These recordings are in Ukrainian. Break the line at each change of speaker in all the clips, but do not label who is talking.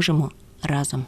Можемо разом.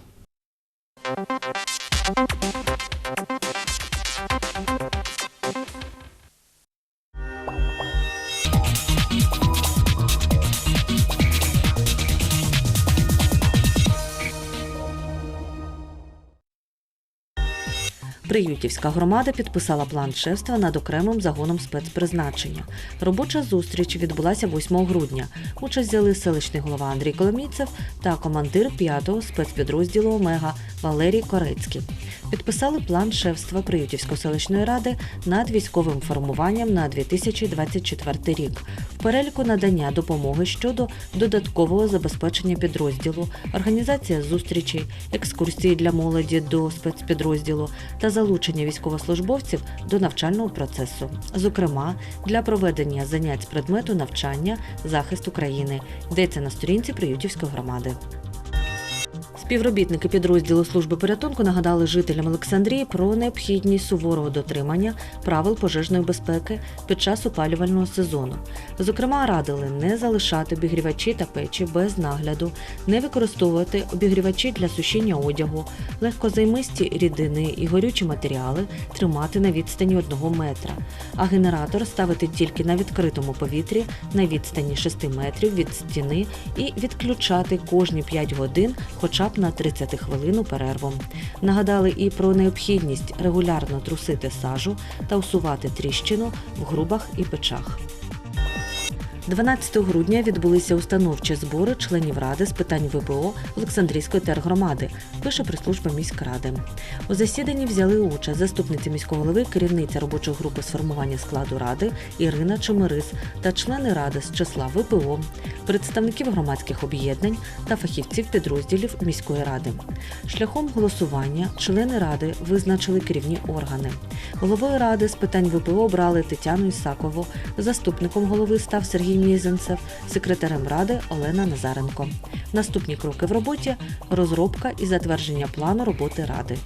Приютівська громада підписала план шефства над окремим загоном спецпризначення. Робоча зустріч відбулася 8 грудня. Участь взяли селищний голова Андрій Коломійцев та командир 5-го спецпідрозділу Омега Валерій Корецький. Підписали план шефства Приютівської селищної ради над військовим формуванням на 2024 рік. Переліку надання допомоги щодо додаткового забезпечення підрозділу, організація зустрічей, екскурсії для молоді до спецпідрозділу та залучення військовослужбовців до навчального процесу, зокрема для проведення занять з предмету навчання захист України. Йдеться на сторінці Приютівської громади. Співробітники підрозділу служби порятунку нагадали жителям Олександрії про необхідність суворого дотримання правил пожежної безпеки під час опалювального сезону. Зокрема, радили не залишати обігрівачі та печі без нагляду, не використовувати обігрівачі для сушіння одягу, легкозаймисті рідини і горючі матеріали тримати на відстані одного метра, а генератор ставити тільки на відкритому повітрі на відстані 6 метрів від стіни і відключати кожні 5 годин хоча б на 30 хвилину перерву. Нагадали і про необхідність регулярно трусити сажу та усувати тріщину в грубах і печах. 12 грудня відбулися установчі збори членів ради з питань ВПО Олександрійської тергромади, пише прес-служба міськради. У засіданні взяли участь заступниця міського голови, керівниця робочої групи з формування складу ради Ірина Чемерис та члени ради з числа ВПО, представників громадських об'єднань та фахівців підрозділів міської ради. Шляхом голосування члени ради визначили керівні органи. Головою ради з питань ВПО обрали Тетяну Ісакову, заступником голови став Сергій Мізенцев, секретарем ради Олена Назаренко. Наступні кроки в роботі розробка і затвердження плану роботи ради.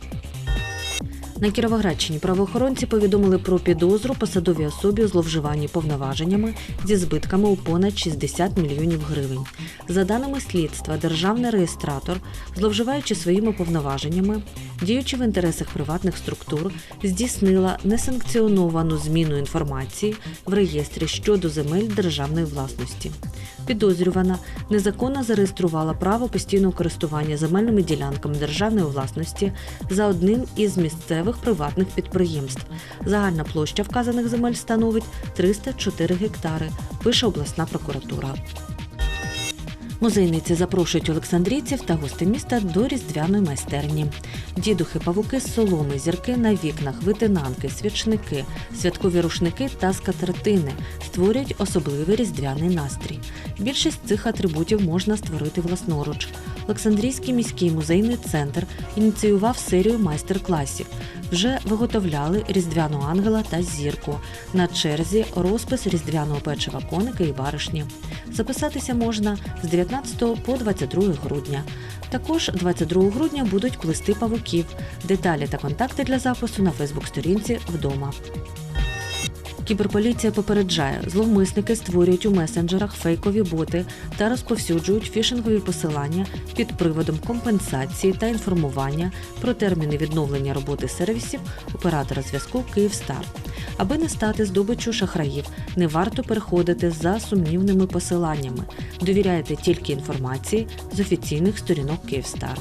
На Кіровоградщині правоохоронці повідомили про підозру посадовій особі у зловживанні повноваженнями зі збитками у понад 60 мільйонів гривень. За даними слідства, державний реєстратор, зловживаючи своїми повноваженнями, діючи в інтересах приватних структур, здійснила несанкціоновану зміну інформації в реєстрі щодо земель державної власності. Підозрювана незаконно зареєструвала право постійного користування земельними ділянками державної власності за одним із місцевих приватних підприємств. Загальна площа вказаних земель становить 304 гектари, пише обласна прокуратура. Музейниці запрошують олександрійців та гостей міста до різдвяної майстерні. Дідухи, павуки соломи, зірки на вікнах, витинанки, свічники, святкові рушники та скатертини створюють особливий різдвяний настрій. Більшість цих атрибутів можна створити власноруч. Олександрійський міський музейний центр ініціював серію майстер-класів. Вже виготовляли різдвяного ангела та зірку. На черзі розпис різдвяного печива коника і баришні. Записатися можна з 19 по 22 грудня. Також 22 грудня будуть плести павуків. Деталі та контакти для запису на Фейсбук-сторінці вдома. Кіберполіція попереджає, зловмисники створюють у месенджерах фейкові боти та розповсюджують фішингові посилання під приводом компенсації та інформування про терміни відновлення роботи сервісів оператора зв'язку Київстар. Аби не стати здобиччю шахраїв, не варто переходити за сумнівними посиланнями. Довіряйте тільки інформації з офіційних сторінок Київстар.